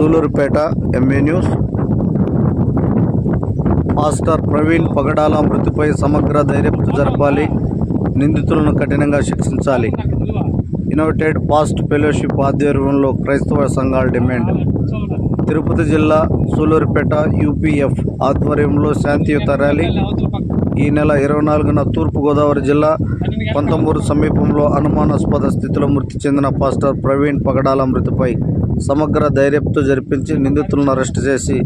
Sullurupeta MA news. Master Praveen Pagadala మృతిపై సమగ్ర దర్యాప్తు జరపాలి నిందితులను కఠినంగా శిక్షించాలి. ఇన్నోవేటెడ్ పాస్ట్ ఫెలోషిప్ ఆధ్వర్యంలో క్రైస్తవ సంఘాల డిమాండ్. తిరుపతి జిల్లా సూలూరుపేట యూపీఎఫ్ ఆధ్వర్యంలో శాంతియుత ర్యాలీ. ఈ నెల ఇరవై నాలుగున తూర్పుగోదావరి జిల్లా కొంతమూరు సమీపంలో అనుమానాస్పద స్థితిలో మృతి చెందిన పాస్టర్ ప్రవీణ్ పగడాల మృతిపై సమగ్ర దర్యాప్తు జరిపించి నిందితులను అరెస్టు చేసి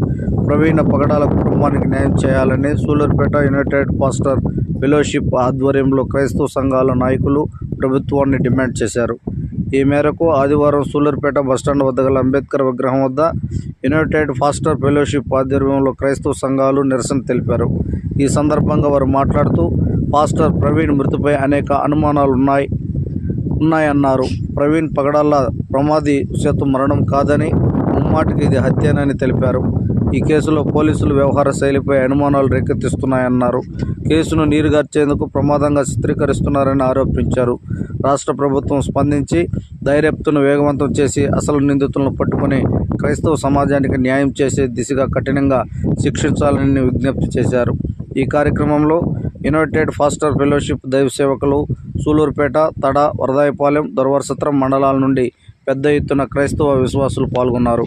ప్రవీణ పగడాల కుటుంబానికి న్యాయం చేయాలని సూలూరుపేట యునైటెడ్ పాస్టర్ ఫెలోషిప్ ఆధ్వర్యంలో క్రైస్తవ సంఘాల నాయకులు ప్రభుత్వాన్ని డిమాండ్ చేశారు. ఈ మేరకు ఆదివారం సూలూరుపేట బస్టాండ్ వద్ద గల అంబేద్కర్ విగ్రహం వద్ద యునైటెడ్ ఫాస్టర్ ఫెలోషిప్ ఆధ్వర్యంలో క్రైస్తవ సంఘాలు నిరసన తెలిపారు. ఈ సందర్భంగా వారు మాట్లాడుతూ ఫాస్టర్ ప్రవీణ్ మృతిపై అనేక అనుమానాలు ఉన్నాయి ఉన్నాయన్నారు. ప్రవీణ్ పగడాల ప్రమాదవశాత్తు మరణం కాదని ముమ్మాటికి ఇది హత్యనని తెలిపారు. ఈ కేసులో పోలీసులు వ్యవహార శైలిపై అనుమానాలు రేకెత్తిస్తున్నాయన్నారు. కేసును నీరుగార్చేందుకు ప్రమాదంగా చిత్రీకరిస్తున్నారని ఆరోపించారు. రాష్ట్ర ప్రభుత్వం స్పందించి దైర్యప్తును వేగవంతం చేసి అసలు నిందితులను పట్టుకుని క్రైస్తవ సమాజానికి న్యాయం చేసే దిశగా కఠినంగా శిక్షించాలని విజ్ఞప్తి చేశారు. ఈ కార్యక్రమంలో యునైటెడ్ ఫాస్టర్ ఫెలోషిప్ దైవ సేవకులు సూలూరుపేట తడ వరదాయపాలెం దొరవరసత్రం మండలాల నుండి పెద్ద ఎత్తున క్రైస్తవ విశ్వాసులు పాల్గొన్నారు.